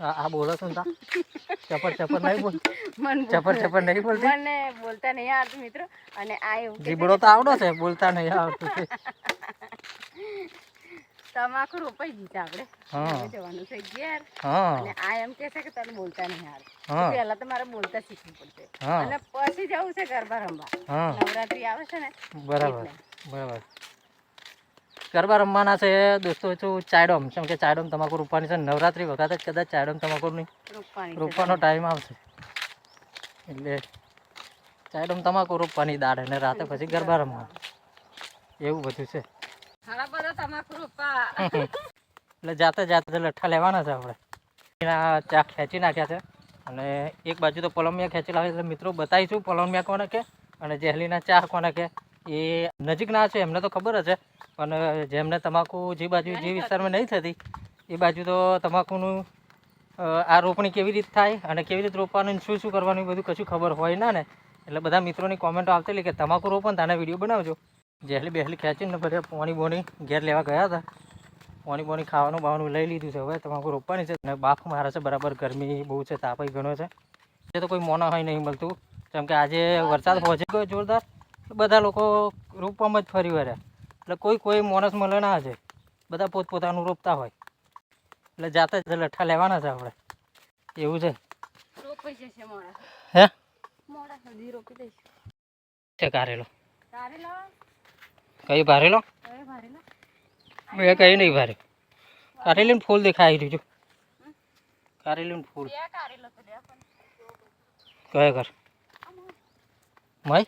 આ બોલો છો તા? ચપર ચપર નહીં બોલ મન ચપર ચપર નહીં બોલતી? મને બોલતા નહીં આવડતું મિત્રો. અને આ એવું જીબડો તો આવડો છે બોલતા નહીં આવડતું. છે તમાકુ રોપાઈ દીધા આપણે. હા. જવાનું છે ઘેર. હા. અને આ એમ કે છે કે તને બોલતા નહીં આવડતું હા. પહેલા તો મારે બોલતા શીખવું પડશે. અને પછી જવું છે ગરબા રમવા. નવરાત્રી આવે છે ને બરાબર બરાબર. ગરબા રમવાના છે દોસ્તો શું ચાયડોમ જેમ કે ચાયડોમ તમાકુ રોપવાની છે. નવરાત્રી વખતે જ કદાચ ચાયડોમ તમાકુની રોપવાની ટાઈમ આવશે. એટલે ચાયડોમ તમાકુ રોપવાની દાળ અને રાતે પછી ગરબા રમવા. એવું બધું છે. તમાકુ રોપા એટલે જાતે જાતે લઠ્ઠા લેવાના છે આપણે. એના ચા ખેંચી નાખ્યા છે. અને એક બાજુ તો પલમિયા ખેંચી લાવે એટલે મિત્રો બતાવીશું પલમિયા કોને કે અને જેહલીના ચા કોને કે. એ નજીકના છે, એમને તો ખબર જ છે પણ જેમને તમાકુ જે બાજુ જે વિસ્તારમાં નહીં થતી, એ બાજુ તો તમાકુનું આ રોપણી કેવી રીતે થાય અને કેવી રીતે રોપવાનું શું શું કરવાનું બધું કશું ખબર હોય ના ને. એટલે બધા મિત્રોની કોમેન્ટો આવતેલી કે તમાકુ રોપો ને તાના વીડિયો બનાવજો. જેહલી બેહલી ખેંચીને બધા પોણી બોણી ઘેર લેવા ગયા હતા. પાણી પાણી ખાવાનું બાવાનું લઈ લીધું છે, હવે તમાકુ રોપવાની છે. અને બાફ મારે છે, બરાબર ગરમી બહુ છે, તાપય ઘણો છે. એ તો કોઈ મોના હોય નહીં મળતું. કેમ કે આજે વરસાદ પહોંચી ગયો જોરદાર. બધા લોકો રોપવામાં જ ફરી વળ્યા. એટલે કોઈ કોઈ માણસ મળે ના છે બધા પોતપોતાનું રોપતા હોય. એટલે જાતે જ લઠ્ઠા લેવાના છે આપણે. એવું છે. હે? છે કારેલો. કઈ ભારેલો? મેં કઈ નહીં ભારે. કારેલીનું ફૂલ દેખાઈ રહ્યું છું. કારેલીનું ફૂલ. કયા કર મય?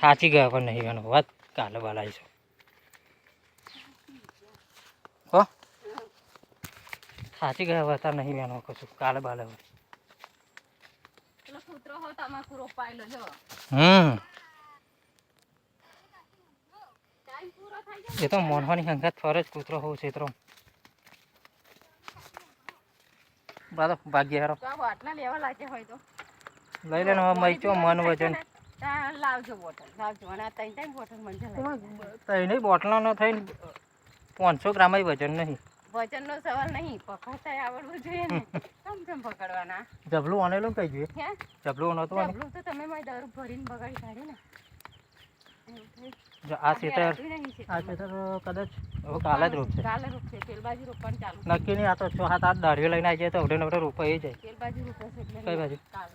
થાચી ગયા પણ નહીં એનો વાત કાલે બાલાઈ છે. હો? થાચી ગયા હતા નહીં એનો કશું કાલે બાલે હોય પેલો કૂતરો હો તમાકુ રોપાયેલો જો હમ. એ તો મોનવાની સંખ્યા ફરે જ કૂતરો હોવું છે ભાગ્ય હારો. તો આ બાટલા લેવા લાગે હોય તો. લઈ લેને મય ચો મન વજન. લાવજો બોટલ લાવજો. અને આ ત્રણ ત્રણ બોટલ મને થઈને પાંચસો ગ્રામ વજન નહીં. વજનનો સવાલ નહીં પકડતા આવડવું જોઈએ ને. કેમ કેમ પકડવાના? જબલું આનેલું કઈ જોઈએ? હે? જબલું નહોતું તો જબલું તો તમે મારી દારૂ ભરીને બગાડી કાઢી ને. જો આ ખેતર આ ખેતરમાં. કદાચ હવે કાલે જ રોપશે. કાલે રોપશે પેલ બાજુ રોપવાનું ચાલુ નક્કી નહીં આ તો છ સાત આઠ દાઢીઓ લઈને આવી જાય તો અવડે નવડે રોપાઈ જાય. પેલ બાજુ રોપાશે એટલે કઈ બાજુ? કાલે.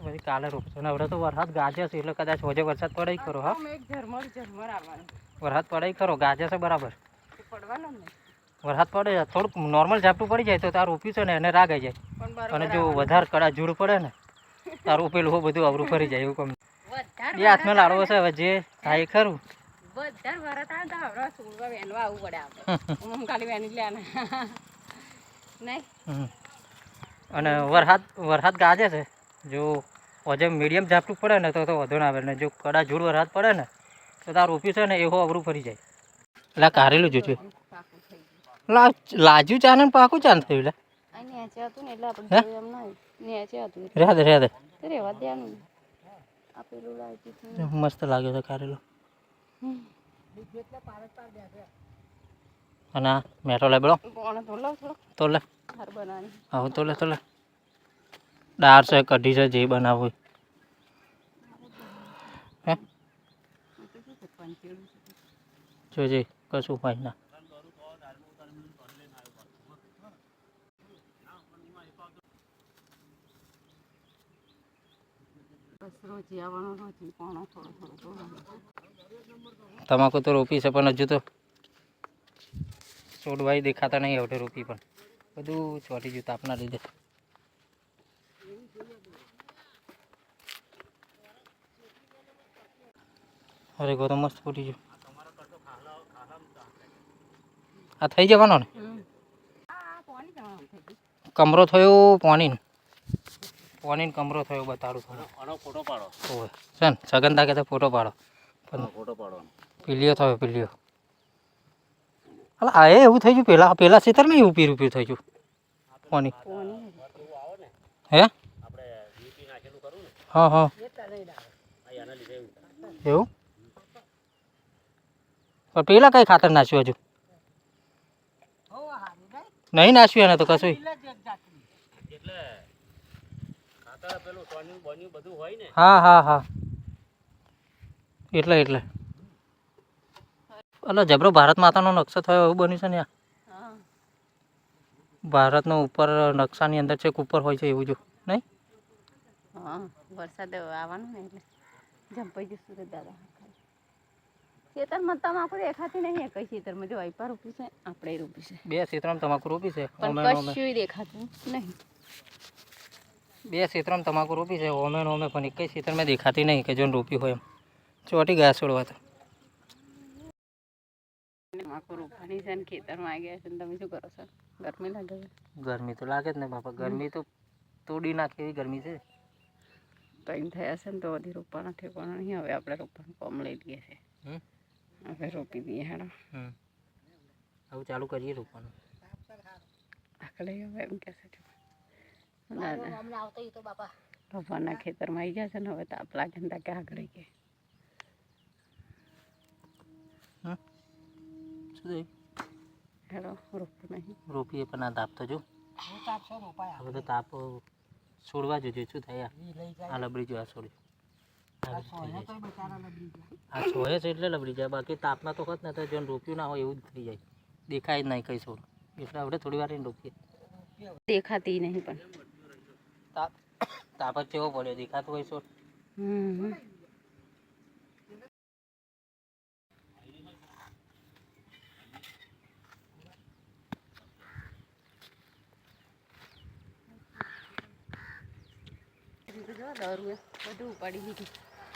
પછી કાલે રોપશો. ને હવે તો વરસાદ ગાજે છે એટલે કદાચ હોજે વરસાદ પડે કરો ખરો હા? ઝરમર ઝરમર આવવાનું. વરસાદ પડે ખરો ગાજે છે બરાબર. પડવાનો ને. વરસાદ પડે થોડુંક નોર્મલ ઝાપટું પડી જાય તો તાર રોપ્યું છે ને એને રાગ આવી જાય. અને જો વધારે કડા જૂડ પડે ને તાર રોપેલું હોય બધું અવરું ફરી જાય એવું કમ. એ હાથમાં લાડવો છે હવે જે થાય એ ખરું. અને વરસાદ વરસાદ ગાજે છે? જો આજે મીડિયમ ઝાપટું પડે ને તો તો વધુ ના આવે ને જો કડા જૂડ વરસાદ પડે ને તો તાર રોપ્યું છે ને એવો અવરું ફરી જાય. એટલે કારેલું થઈ લાજુ ચાને પાકું ચાન થયું એટલે આ નેચે હતું ને એટલે આપણે હે? જોયું એમ નહીં નેચે હતું એટલે. રહ્યા દે રહ્યા દે તો રહેવા જ દેવાનું ને. આ પેલું લાગ્યું હતું. મસ્ત લાગ્યો છે કારેલું. અને મેઠો લે બેડો તો લે. તો લે તો લે. દાળ છે કઢી છે જે બનાવવું. હે. જોજે, કશું ભાઈ ના તમાકુ તો રોપી છે, પણ હજુ તો છોડવાય દેખાતા નહીં હવે રોપી પણ બધું ચોટી જતું તાપના લીધે અરે ગો તો મસ્ત ફૂટી ગયું આ થઈ જવાનો ને? કમરો થયો પાણીનો. પાણીનો કમરો થયો બતાડું થોડો ફોટો પાડો. ઓય છે ને સગન તાકે તો ફોટો પાડો. ફોટો પાડો પીલીઓ થયો પીલીઓ અલા આ એવું થઈ ગયું પેલા પેલા સીતર નહીં એવું પીરું પીરું થઈ ગયું. પાણી. હે? આપણે નાખેલું કરું ને? હા હા. એવું? પણ પેલા કઈ ખાતર નાખ્યું હજુ? નહીં નાખ્યું એને તો કશું. હા હા હા. એટલે એટલે. એટલે જબરો ભારત માતાનો નકશો થયો એવું બન્યું છે ને ભારતનો ઉપર નકશાની અંદર છેક ઉપર હોય છે એવું જો. નહીં? વરસાદ આવવાનો ને એટલે. જંપાઈ જશું દાદા. ખેતરમાં તમાકુ દેખાતી નહીં કઈ ખેતરમાં જો વાઈપા રોપી છે આપણે રોપી છે. બે ક્ષેત્રમાં તમાકુ રોપી છે પણ કશું દેખાતું નહીં. બે ક્ષેત્રમાં તમાકુ રોપી છે ઓમે ઓમે પણ એક ક્ષેત્રમાં દેખાતી નહીં કે જો રોપી હોય એમ. ચોટી ગયા છોડવા તો. તમાકુ રોપવાની છે ને ખેતરમાં આવી ગયા છે તમે શું કરો છો? ગરમી લાગે ગરમી તો લાગે જ ને બાપા ગરમી તો તોડી નાખે એવી ગરમી છે. ટાઈમ થયા છે ને તો બધી રોપવાના ઠેકવાના નહીં હવે આપણે રોપવાનું કોમ લઈ લઈએ છે. હમ. હવે રોપી દઈએ હેડો હમ હવે ચાલુ કરીએ રોપવાનું આકડે હવે એમ કહેશે ભગવાનના ખેતરમાં આવી ગયા છે ને હવે તાપ લાગે ને તાકે આગળ કે હેડો રોપવું નહીં રોપીએ પણ આ તાપ તો જો હવે તો તાપ છોડવા જોજો શું થાય આ? આ લબડી જો આ છોડી આ સોય છે એટલે લબડી જાય બાકી તાપમાં તો હોત ને તો જો રોપ્યું ના હોય એવું જ થઈ જાય. દેખાય જ નહીં કઈ છોડ એટલે આપણે થોડી વાર એને રોપીએ દેખાતી નહીં પણ. તાપ તાપ જ કેવો પડ્યો. દેખાતો હોય છોડ હમ. બધું ઉપાડી દીધું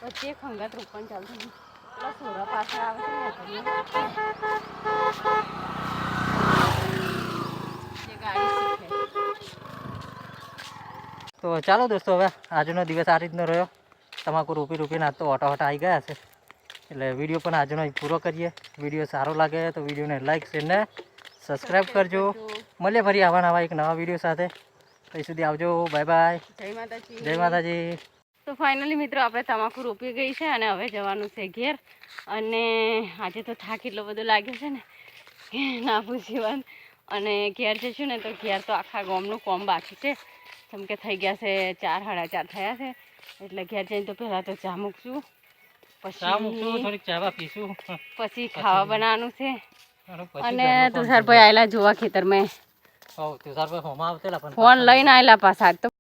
વચ્ચે ખંગાત રોપણ ચાલતું હતું સોરા પાછળ આવે છે તો ચાલો દોસ્તો હવે આજનો દિવસ આ રીતનો રહ્યો. તમાકુ રૂપી રૂપીને આજ તો ઓટો ઓટા આવી ગયા છે. એટલે વીડિયો પણ આજનો પૂરો કરીએ. વીડિયો સારો લાગે તો વિડીયોને લાઈક શેર ને સબસ્ક્રાઈબ કરજો. મળીએ ફરી આવા નવા એક નવા વીડિયો સાથે. ત્યાં સુધી આવજો. Bye bye. જય માતાજી. જય માતાજી. તો ફાઇનલી મિત્રો આપણે તમાકુ રોપી ગઈ છે અને હવે જવાનું છે ઘેર. અને આજે તો થાક એટલો બધો લાગ્યો છે ને ના પૂછી વાત અને ઘેર જઈશું ને તો ઘેર તો આખા ગામનું કોમ બાકી છે. જેમ કે થઈ ગયા છે ચાર સાડા ચાર થયા છે. એટલે ઘેર જઈને તો પહેલાં તો ચા મૂકશું. પછી પીશું. પછી ખાવા બનાવવાનું છે. અને તુષારભાઈ આવેલા જોવા ખેતરમાં. મેં તુષારભાઈ હોમાં આવતેલા પણ ફોન લઈને આવેલા પાછા. તો